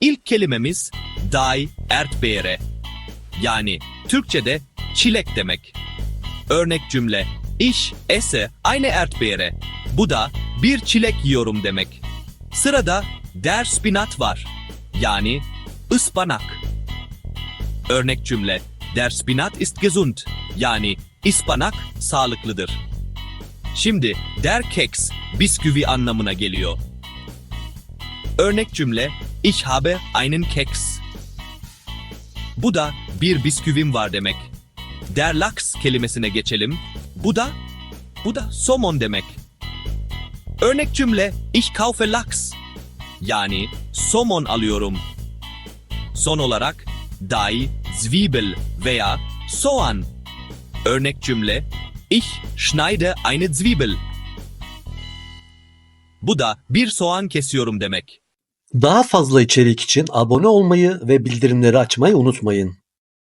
İlk kelimemiz die Erdbeere. Yani Türkçe'de çilek demek. Örnek cümle. Ich esse eine Erdbeere. Bu da bir çilek yiyorum demek. Sırada der Spinat var. Yani ıspanak. Örnek cümle. Der Spinat ist gesund. Yani ıspanak sağlıklıdır. Şimdi der Keks bisküvi anlamına geliyor. Örnek cümle Ich habe einen Keks. Bu da bir bisküvim var demek. Der Lachs kelimesine geçelim. Bu da bu da somon demek. Örnek cümle Ich kaufe Lachs. Yani somon alıyorum. Son olarak die Zwiebel veya soğan. Örnek cümle Ich schneide eine Zwiebel. Bu da bir soğan kesiyorum demek. Daha fazla içerik için abone olmayı ve bildirimleri açmayı unutmayın.